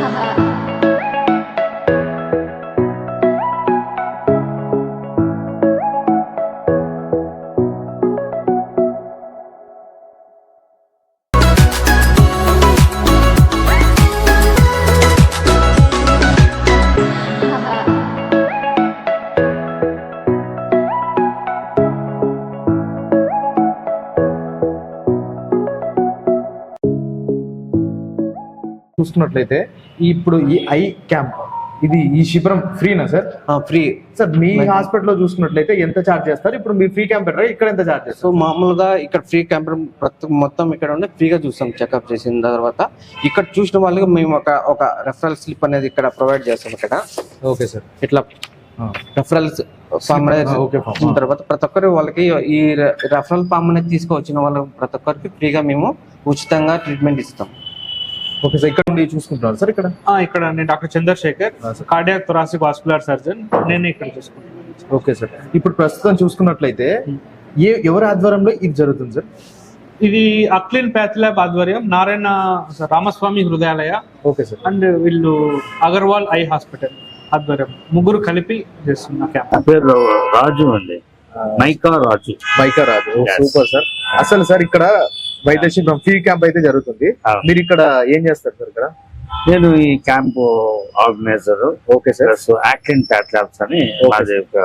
Ha ha ha. చూసుకున్నట్లయితే ఇప్పుడు ఈ ఐ క్యాంప్ ఇది ఈ శిబిరం ఫ్రీనా సార్? ఫ్రీ. సార్ మీ హాస్పిటల్లో చూసుకున్నట్లయితే ఎంత ఛార్జ్ చేస్తారు? ఇప్పుడు మీరు ఫ్రీ క్యాంప్ పెట్టారా? ఇక్కడ ఎంత ఛార్జ్ సో చేస్తారు మామూలుగా ఇక్కడ ఫ్రీ క్యాంప్ మొత్తం ఇక్కడ ఉండి ఫ్రీగా చూస్తాం చెకప్ చేసిన తర్వాత. ఇక్కడ చూసిన వాళ్ళకి మేము ఒక ఒక రెఫరల్ స్లిప్ అనేది ఇక్కడ ప్రొవైడ్ చేస్తాం ఇక్కడ. Okay sir. ఇట్లా రెఫరల్స్ ఫామ్. ఇచ్చిన తర్వాత ప్రతి ఒక్కరు వాళ్ళకి ఈ రెఫరల్ ఫామ్ అనేది తీసుకొచ్చిన వాళ్ళకి ప్రతి ఒక్కరికి ఫ్రీగా మేము ఉచితంగా ట్రీట్మెంట్ ఇస్తాం. ఓకే సార్ ఇక్కడ ఉండి చూసుకుంటున్నారు సార్ ఇక్కడ? ఆ, ఇక్కడ నేను doctor Chandrashekar. Cardiac thoracic vascular surgeon నేను ఇక్కడ చూసుకుంటాను ఓకే సార్ ఇప్పుడు ప్రస్తుతం చూసుకున్నట్లయితే ఏ ఎవరి ఆధ్వర్యంలో ఇది జరుగుతుంది సార్ ఇది అక్లిన్ ప్యాథ్ ల్యాబ్ ఆధ్వర్యం Narayana Ramaswamy Hrudayalaya. Okay sir and వీళ్ళు అగర్వాల్ ఐ హాస్పిటల్ ఆధ్వర్యం. ముగ్గురు కలిపి చేస్తున్న క్యాంప్. నా పేరు రాజు అండి. మైకా రాజు. బైకర్ రాదు Yes. సూపర్ సార్ అసలు సార్ ఇక్కడ వైద్య శిబిరం ఫ్రీ క్యాంప్ అయితే జరుగుతుంది. మీరు ఇక్కడ ఏం చేస్తారు సార్ ఇక్కడ? నేను ఈ camp organizer okay sir plus actin labs అని. మాది యొక్క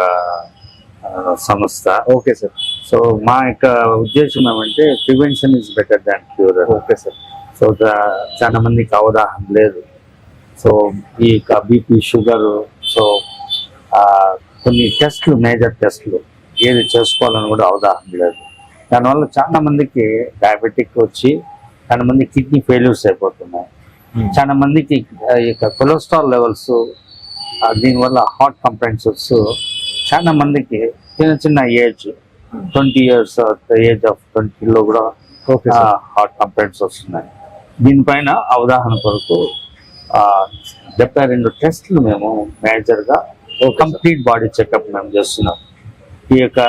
ఆ, సంస్థ. ఓకే సార్ సో మా యొక్క ఉద్దేశం ఏమంటే prevention is better than cure okay sir so చాలా మందికి అవగాహన లేదు. సో ఈ బీపీ షుగర్ సో కొన్ని టెస్ట్లు మేజర్ టెస్ట్లు ఏది చేసుకోవాలని కూడా అవగాహన లేదు. దానివల్ల చాలా మందికి డయాబెటిక్ వచ్చి చాలా మంది కిడ్నీ ఫెయిల్యూర్స్ అయిపోతున్నాయి. చాలా మందికి కొలెస్ట్రాల్ లెవెల్స్ దీనివల్ల హార్ట్ కంప్లైంట్స్ చాలా మందికి చిన్న చిన్న age twenty years age of ట్వంటీలో కూడా హార్ట్ కంప్లైంట్స్ వస్తున్నాయి. దీనిపైన అవగాహన కొరకు డెబ్బై రెండు టెస్ట్లు మేము మేజర్గా కంప్లీట్ బాడీ చెకప్ మేము చేస్తున్నాం. ఈ యొక్క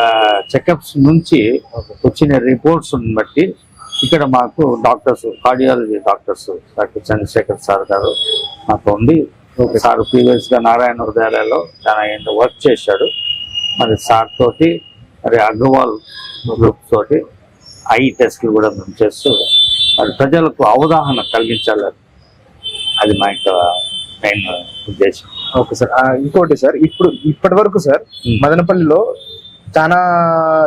చెకప్స్ నుంచి వచ్చిన రిపోర్ట్స్ బట్టి ఇక్కడ మాకు doctors cardiology doctors doctor Chandrashekar sir గారు మాకు ఉండి సార్ ప్రీవియస్గా నారాయణ హృదయాలయంలో చాలా వర్క్ చేశాడు. మరి సార్ తోటి మరి అగర్వాల్ గ్రూప్ తోటి ఐ టెస్ట్లు కూడా మేము చేస్తూ మరి ప్రజలకు అవగాహన కలిగించాలి అది మా యొక్క మెయిన్ ఉద్దేశం. ఓకే సార్ ఇంకోటి సార్ ఇప్పుడు ఇప్పటి వరకు సార్ Hmm. మదనపల్లిలో చాలా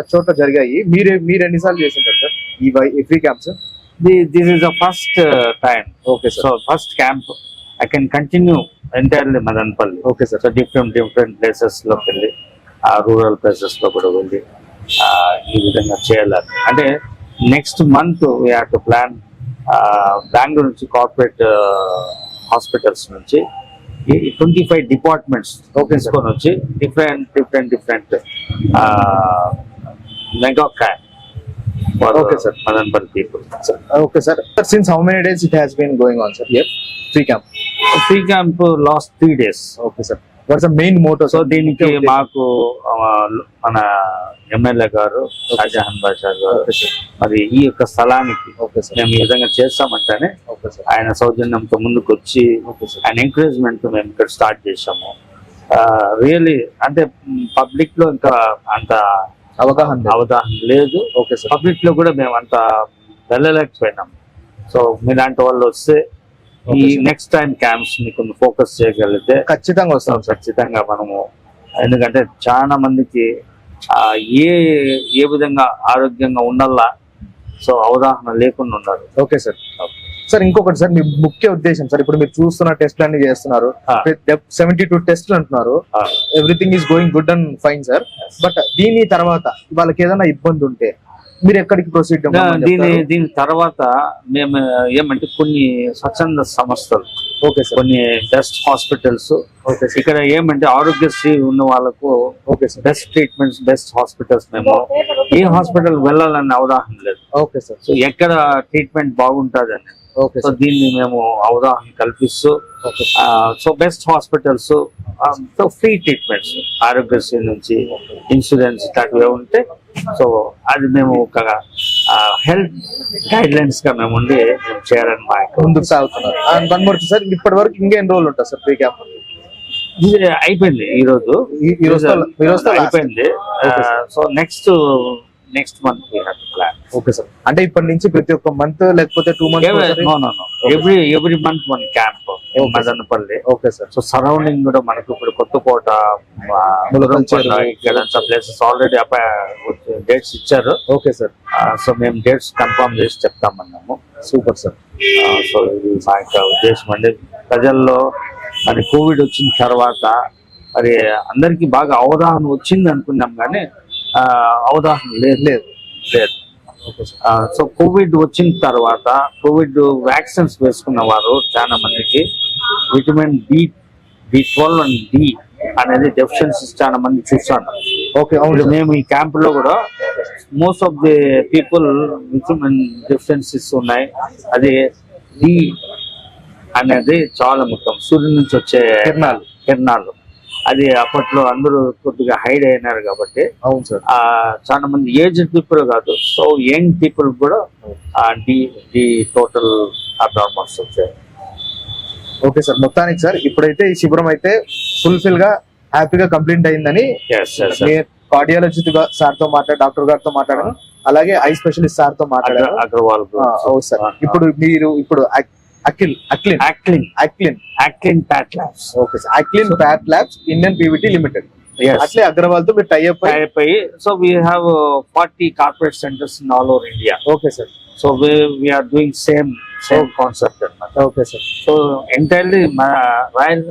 చోట్ల జరిగాయి. మీరు మీరు ఎన్నిసార్లు చేసింటారు సార్ ఈ ఈ free camp sir this is the first time okay so first camp I can continue entirely Madanapalle okay sir so different different ప్లేసెస్లోకి వెళ్ళి ఆ రూరల్ ప్లేసెస్లో కూడా వెళ్ళి ఆ, ఈ విధంగా చేయాలి. అంటే next month we have to plan Bengaluru నుంచి కార్పొరేట్ హాస్పిటల్స్ నుంచి ట్వంటీ ఫైవ్ డిపార్ట్మెంట్స్ తీసుకొని వచ్చి different different different mega camp Okay, sir. Madanapalle people okay sir since how many days it has been going on sir free camp free camp last three days okay sir what's main motto so దీనికి మాకు మన MLA గారు షాజహాన్ బాషా గారు మరి ఈ యొక్క స్థలానికి మేము ఈ విధంగా చేస్తామంటేనే ఆయన సౌజన్యంతో ముందుకు వచ్చి ఆయన ఎంకరేజ్మెంట్ మేము ఇక్కడ స్టార్ట్ చేసాము రియలీ అంటే పబ్లిక్లో ఇంకా అంత అవగాహన. అవగాహన లేదు. Okay sir. పబ్లిక్లో కూడా మేము అంత వెళ్ళలేకపోయినాం. సో మీలాంటి వాళ్ళు వస్తే ఈ. నెక్స్ట్ టైం క్యాంప్స్ని కొన్ని ఫోకస్ చేయగలిగితే ఖచ్చితంగా వస్తాం ఖచ్చితంగా మనము ఎందుకంటే చాలా మందికి ఏ ఏ విధంగా ఆరోగ్యంగా ఉండాలా సో అవగాహన లేకుండా ఉన్నారు ఓకే సార్ సార్ ఇంకొకటి సార్ మీ ముఖ్య ఉద్దేశం సార్ ఇప్పుడు మీరు చూస్తున్న టెస్ట్ అన్ని చేస్తున్నారు. సెవెంటీ టూ టెస్ట్లు అంటున్నారు. Everything is going good and fine sir but దీని తర్వాత వాళ్ళకి ఏదైనా ఇబ్బంది ఉంటే మీరు ఎక్కడికి ప్రొసీడ్ దీని దీని తర్వాత మేము ఏమంటే కొన్ని స్వచ్ఛంద సంస్థలు ఓకే సార్. కొన్ని బెస్ట్ హాస్పిటల్స్ ఓకే సార్. ఇక్కడ ఏమంటే ఆరోగ్యశ్రీ ఉన్న వాళ్ళకు okay sir. Best treatments best hospitals మేము. ఏ హాస్పిటల్ వెళ్ళాలని అవగాహన లేదు. Okay sir. సో ఎక్కడ ట్రీట్మెంట్ బాగుంటుందని. ఓకే సో దీన్ని మేము అవగాహన కల్పిస్తూ so best hospitals so free treatments Aarogyasri నుంచి ఇన్సూరెన్స్ ఇట్లాంటివి ఉంటే సో అది మేము ఒక హెల్త్ గైడ్ లైన్స్గా మేము ఉండి మేము చేయాలని మా ముందుకు సాగుతున్నారు. సార్ ఇప్పటి వరకు ఇంకేం రోజులు ఉంటుంది సార్ ఫ్రీ క్యాంప్ అయిపోయింది ఈ రోజు ఈ- last. అయిపోయింది. So next next month okay sir అంటే ఇప్పటి నుంచి ప్రతి ఒక్క మంత్ లేకపోతే two no every every month one camp Madanapalle. Okay sir so surrounding కూడా మనకు ఇప్పుడు కొత్తకోట. ఇక్కడ ప్లేసెస్ ఆల్రెడీ డేట్స్ ఇచ్చారు. ఓకే సార్ సో మేము డేట్స్ కన్ఫర్మ్ చేసి చెప్తామన్నాము. సూపర్ సార్ సో ఇది మా యొక్క ఉద్దేశం అండి. ప్రజల్లో మరి కోవిడ్ వచ్చిన తర్వాత మరి అందరికీ బాగా అవగాహన వచ్చింది అనుకున్నాం కానీ అవగాహన లేదు. లేదు. లేదు. సో కోవిడ్ వచ్చిన తర్వాత కోవిడ్ వ్యాక్సిన్స్ వేసుకున్న వారు చాలా మందికి vitamin B B twelve and D అనేది డెఫిషియన్సీస్ చాలా మంది చూస్తాను ఓకే అవును. మేము ఈ క్యాంప్లో కూడా most of the people vitamin deficiencies ఉన్నాయి అది డి అనేది చాలా ముఖ్యం సూర్యుడి నుంచి వచ్చే కిరణాలు. కిరణాలు అది అప్పట్లో అందరూ కొద్దిగా హైడ్ అయినారు కాబట్టి అవును సార్. ఆ చాలా మంది ఏజ్డ్ పీపుల్ కాదు. సో యంగ్ పీపుల్ కూడా డి డి టోటల్ అబ్నార్మల్స్ వచ్చాయి. ఓకే సార్ మొత్తానికి సార్ ఇప్పుడైతే ఈ శిబిరం అయితే ఫుల్ఫిల్గా హ్యాపీగా కంప్లీట్ అయిందని కార్డియాలజిస్ట్ సార్తో మాట్లాడి డాక్టర్ గారితో మాట్లాడాను. అలాగే ఐ స్పెషలిస్ట్ సార్తో మాట్లాడాను. అగర్వాల్ ఇప్పుడు మీరు ఇప్పుడు అఖిల్ అక్లిన్. యాక్లిన్ అక్లిన్. యాక్లిన్ path labs. Okay sir. అక్లిన్ path labs Indian PVT limited. అట్లే అగ్రవాల్తో మీరు టైఅప్ అయిపోయి so we have forty corporate centres in all over India okay sir so we're doing same same concept అన్నమాట ఓకే సార్ సో ఎంటైర్లీ రాయల్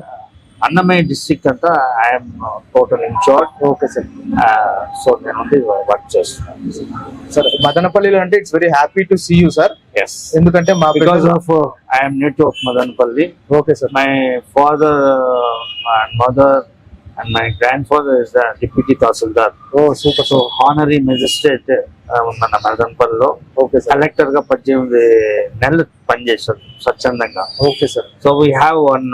Annamayya district అంతా I'm total in-charge okay sir so నేను work చేస్తున్నాను. Sir మదనపల్లిలో అంటే it's very happy to see you sir yes ఎందుకంటే మా because of I'm native of Madanapalle. Okay sir my father uh, and my grandfather is the deputy tahsildar ఓ super so honorary magistrate uh, మన మదనపల్లిలో okay sir కలెక్టర్గా పద్దెనిమిది నెలలు పనిచేశారు స్వచ్ఛందంగా. Okay sir so we have one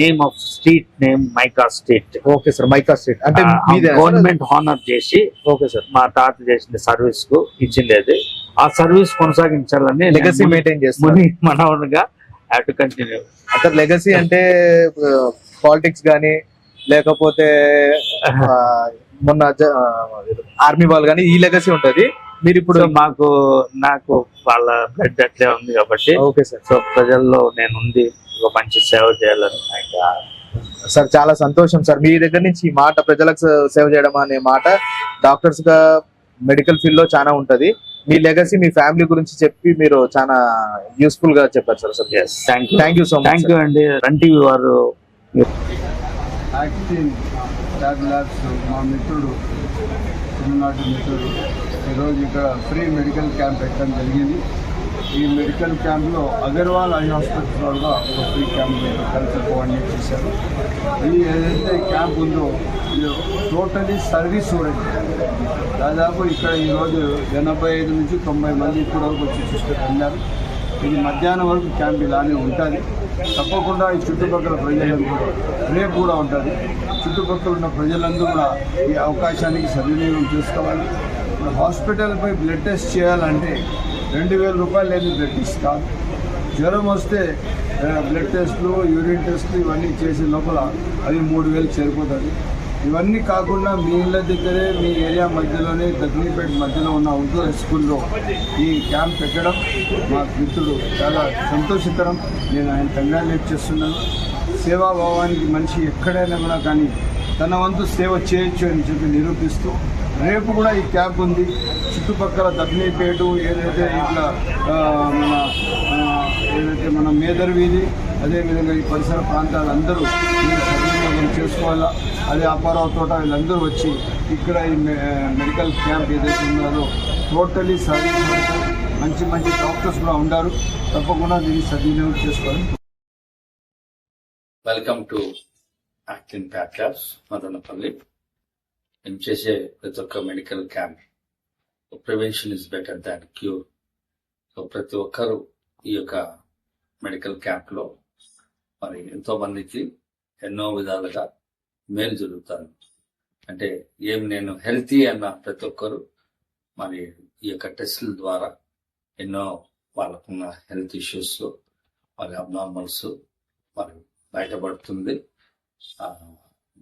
name of street name Maika street okay sir Maika street అంటే Uh, మీదే గవర్నమెంట్ హానర్ చేసి ఓకే సార్ మా తాత చేసిన సర్వీస్కు ఇచ్చిండేది. ఆ సర్వీస్ కొనసాగించాలని లెగసీ మెయింటైన్ చేస్తారు? ముని మనవడుగా హ్యావ్ టు కంటిన్యూ అంటే లెగసీ అంటే పాలిటిక్స్ గానీ లేకపోతే మొన్న ఆర్మీ వాళ్ళు కానీ ఈ లెగసీ ఉంటది. మీరు ఇప్పుడు మాకు నాకు వాళ్ళ బ్లడ్ అట్లే ఉంది కాబట్టి ఓకే సార్. సో ప్రజల్లో నేను ఉండి ఒక మంచి సేవ చేయాలని సార్ చాలా సంతోషం సార్. మీ దగ్గర నుంచి ఈ మాట ప్రజలకు సేవ చేయడం అనే మాట డాక్టర్స్గా మెడికల్ ఫీల్డ్లో చాలా ఉంటది. మీ లెగసీ మీ ఫ్యామిలీ గురించి చెప్పి మీరు చాలా యూస్ఫుల్గా చెప్పారు sir sir. Thank you so much thank you అండి. రన్ టీవీ వారు యాక్టిన్ ట్యాబ్ ల్యాబ్స్ మా మిత్రుడు తమిళనాడు మిత్రుడు. ఈరోజు ఇక్కడ ఫ్రీ మెడికల్ క్యాంప్ పెట్టడం జరిగింది. ఈ మెడికల్ క్యాంప్లో అగర్వాల్ ఐ హాస్పిటల్ కూడా ఒక ఫ్రీ క్యాంప్ కలిసి కోఆర్డినేట్ చేశారు. ఈ ఏదైతే క్యాంప్ ఉందో ఇది టోటలీ సర్వీస్ ఓరియంటెడ్ దాదాపు ఇక్కడ ఈరోజు ఎనభై ఐదు నుంచి తొంభై మంది ఇప్పుడు వరకు వచ్చి చూస్తే వెళ్ళారు. ఇది మధ్యాహ్నం వరకు క్యాంప్ ఇలానే ఉంటుంది. తప్పకుండా ఈ చుట్టుపక్కల ప్రజలందరూ రేపు కూడా ఉంటుంది. చుట్టుపక్కల ఉన్న ప్రజలందరూ కూడా ఈ అవకాశానికి సద్వినియోగం చేసుకోవాలి. ఇప్పుడు హాస్పిటల్పై బ్లడ్ టెస్ట్ చేయాలంటే రెండు వేల రూపాయలు లేని బ్లడ్ టెస్ట్ కాదు. జ్వరం వస్తే బ్లడ్ టెస్ట్లు యూరిన్ టెస్ట్లు ఇవన్నీ చేసే లోపల అది మూడు వేలు చేరిపోతుంది ఇవన్నీ కాకుండా మీ ఇళ్ళ దగ్గరే మీ ఏరియా మధ్యలోనే దక్షిణపేట మధ్యలో ఉన్న ఉర్దూ స్కూల్లో ఈ క్యాంప్ పెట్టడం మా మిత్రుడు చాలా సంతోషకరం. నేను ఆయన కంగ్రాచులేట్ చేస్తున్నాను. సేవాభావానికి మనిషి ఎక్కడైనా కూడా కానీ తన వంతు సేవ చేయొచ్చు అని చెప్పి నిరూపిస్తూ రేపు కూడా ఈ క్యాంప్ ఉంది. చుట్టుపక్కల దక్షిణపేట ఏదైతే ఇట్లా మన ఏదైతే మన మేదర్ వీధి అదేవిధంగా ఈ పరిసర ప్రాంతాలందరూ దీన్ని చేసుకోవాలా. అదే అప్పారావు తోట వీళ్ళందరూ వచ్చి ఇక్కడ ఈ మెడికల్ క్యాంప్ ఏదైతే ఉన్నారో టోటలీ సర్వీస్ మంచి మంచి డాక్టర్స్ కూడా ఉన్నారు తప్పకుండా దీన్ని సద్వినియోగం చేసుకోవాలి వెల్కమ్ టు యాక్టిన్ ప్యాట్ మదనపల్లి. మేము చేసే ప్రతి ఒక్క medical camp prevention is better than cure so ప్రతి ఒక్కరూ ఈ యొక్క మెడికల్ క్యాంప్లో మరి ఎంతోమందికి ఎన్నో విధాలుగా మేలు జరుగుతాను అంటే ఏం నేను హెల్తీ అన్న ప్రతి ఒక్కరు మరి ఈ యొక్క టెస్టుల ద్వారా ఎన్నో వాళ్ళకున్న హెల్త్ ఇష్యూస్ వాళ్ళ అబ్నార్మల్స్ మరి బయటపడుతుంది.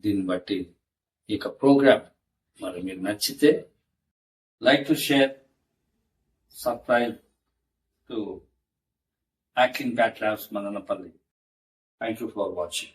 దీన్ని బట్టి ఈ యొక్క ప్రోగ్రామ్ మరి మీరు నచ్చితే like to share subscribe to acting bat labs Madanapalle. Thank you for watching.